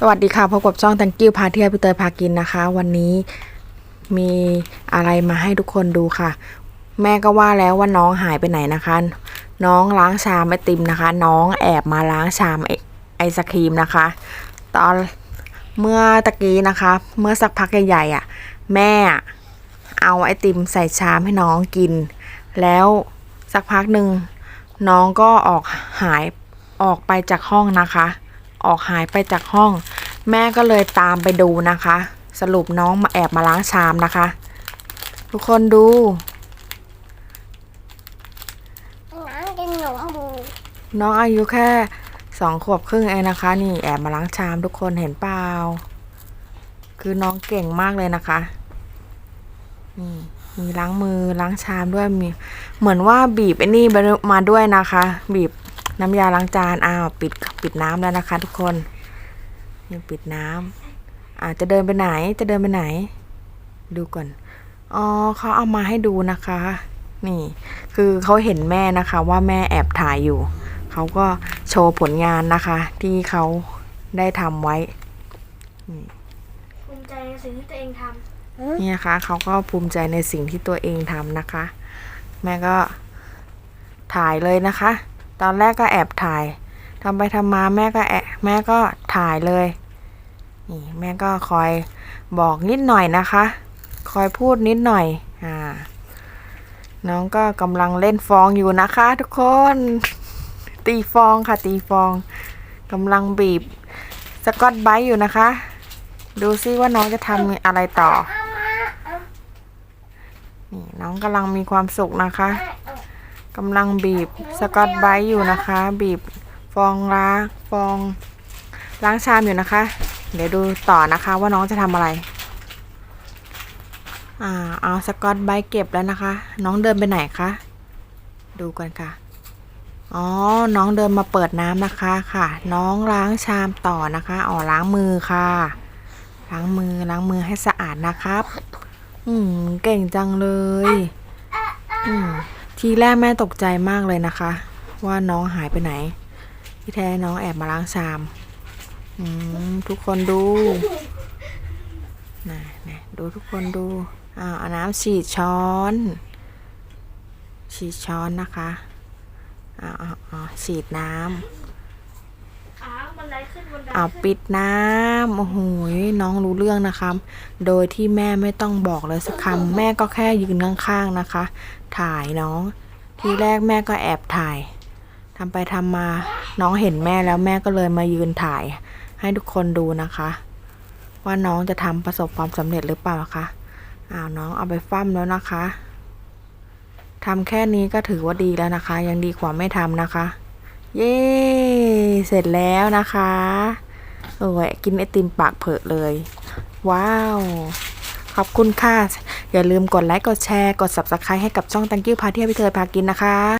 สวัสดีค่ะพบกับช่องตังกิ้วพาเที่ยวพี่เตยพากินนะคะ วันนี้มีอะไรมาให้ทุกคนดูค่ะ แม่ก็ว่าแล้วว่าน้องหายไปไหนนะคะ น้องล้างชามไอติมนะคะ น้องแอบมาล้างชามไอไอศครีมนะคะ ตอนเมื่อตะกี้นะคะ เมื่อสักพักใหญ่ๆอะ แม่เอาไอติมใส่ชามให้น้องกิน แล้วสักพักหนึ่งน้องก็ออกหายออกไปจากห้องนะคะ ออกหายไปจากห้อง แม่ก็เลยตามไปดูนะคะ สรุปน้องมาแอบมาล้างชามนะคะ ทุกคนดูน้ำกินหนูบูน้องอายุแค่สองขวบครึ่งเองนะคะ นี่แอบมาล้างชามทุกคนเห็นเปล่าคือน้องเก่งมากเลยนะคะนี่มีล้างมือล้างชามด้วยมี เหมือนว่าบีบไอ้นี่มาด้วยนะคะ บีบ น้ำยาล้างจานอ้าวปิดปิดน้ำแล้วนะคะ ทุกคนยังปิดน้ำอาจจะเดินไปไหนจะเดินไปไหน ดูก่อนอ๋อเขาเอามาให้ดูนะคะ นี่ คือเขาเห็นแม่นะคะ ว่าแม่แอบถ่ายอยู่เขาก็โชว์ผลงานนะคะ ที่เขาได้ทำไว้ภูมิใจในสิ่งที่ตัวเองทนี่นะคะเขาก็ภูมิใจในสิ่งที่ตัวเองทำนะคะ แม่ก็ถ่ายเลยนะคะ ตอนแรกก็แอบถ่ายทำไปทำมาแม่ก็แอบแม่ก็ถ่ายเลย นี่แม่ก็คอยบอกนิดหน่อยนะคะ คอยพูดนิดหน่อย อ่า น้องก็กำลังเล่นฟองอยู่นะคะ ทุกคน ตีฟองค่ะ ตีฟองกำลังบีบสกอตไบรท์อยู่นะคะ ดูซิว่าน้องจะทำอะไรต่อ นี่น้องกำลังมีความสุขนะคะ กำลังบีบสกอตไบรท์อยู่นะคะ บีบฟองล้างฟองล้างชามอยู่นะคะ เดี๋ยวดูต่อนะคะว่าน้องจะทำอะไรอ่าเอาสกอตไบรท์เก็บแล้วนะคะ น้องเดินไปไหนคะดูกันค่ะอ๋อ น้องเดินมาเปิดน้ำนะคะค่ะ น้องล้างชามต่อนะคะอ๋อล้างมือค่ะ ล้างมือล้างมือให้สะอาดนะครับ อืมเก่งจังเลย อืม ทีแรกแม่ตกใจมากเลยนะคะ ว่าน้องหายไปไหน ที่แท้น้องแอบมาล้างชามอืมทุกคนดูนะนะดูทุกคนดูอ่าเอาน้ำฉีดช้อน ฉีดช้อนนะคะอ่าอ่าอ่าฉีดน้ำำขาบันไดขึ้นบันไดเอาปิดน้ำโอ้โหยน้องรู้เรื่องนะคะ โดยที่แม่ไม่ต้องบอกเลยสักคำแม่ก็แค่ยืนข้างๆนะคะ ถ่ายน้อง ทีแรกแม่ก็แอบถ่ายทำไปทำมา น้องเห็นแม่แล้วแม่ก็เลยมายืนถ่าย ให้ทุกคนดูนะคะ ว่าน้องจะทำประสบความสำเร็จหรือเปล่าคะอ้าวน้องเอาไปฟั่มแล้วนะคะทำแค่นี้ก็ถือว่าดีแล้วนะคะ ยังดีกว่าไม่ทำนะคะ เย้เสร็จแล้วนะคะโอ้ยกินไอติมปากเผลอเลย ว้าว ขอบคุณค่ะ อย่าลืมกดไลค์กดแชร์กด subscribe ให้กับช่อง Thank you พาเที่ยวพี่เธอพากินนะคะ